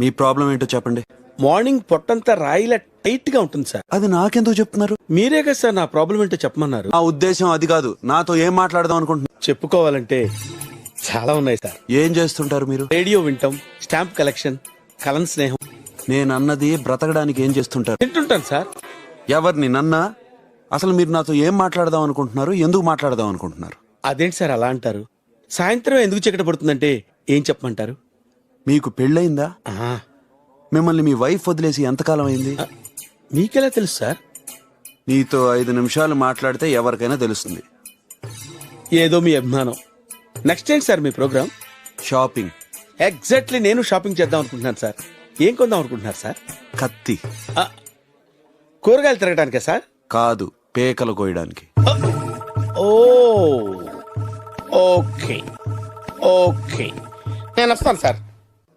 మీ problem ఏంటో చెప్పండి. Morning పొట్టంతా రాయిలా టైట్గా ఉంటుంది సార్. అది నాకెందుకు చెప్తున్నారు? మీరే కదా సార్ నా ప్రాబ్లం ఏంటో చెప్పమన్నారు. నా ఉద్దేశం అది కాదు. నాతో ఏం మాట్లాడదాం అనుకుంటున్నారు చెప్పుకోవాలంటే చాలా ఉన్నాయి సార్. ఏం చేస్తుంటారు మీరు? రేడియో వింటాం స్టాంప్ కలెక్షన్ కలన్ స్నేహం. నేను అన్నది బ్రతకడానికి ఏం చేస్తుంటారు? వింటుంటాను సార్. ఎవరిని నన్నా? అసలు మీరు నాతో ఏం మాట్లాడదాం అనుకుంటున్నారు? ఎందుకు మాట్లాడదాం అనుకుంటున్నారు? అదేంటి సార్ అలా అంటారు? సాయంత్రం ఎందుకు చీకటి పడుతుందంటే ఏం చెప్పమంటారు? మీకు పెళ్ళయిందా? మిమ్మల్ని మీ వైఫ్ వదిలేసి ఎంతకాలం అయింది మీకెలా తెలుసు సార్? నీతో ఐదు నిమిషాలు మాట్లాడితే ఎవరికైనా తెలుస్తుంది. ఏదో మీ అభిమానం. నెక్స్ట్ ఏంటి సార్ మీ ప్రోగ్రామ్? షాపింగ్. ఎగ్జాక్ట్లీ నేను షాపింగ్ చేద్దాం అనుకుంటున్నాను సార్. ఏం కొందాం అనుకుంటున్నారు సార్? కత్తి. కూరగాయలు తిరగడానికా సార్? కాదు పేకలు కోయడానికి. Oh okay okay. నేను వస్తాను సార్.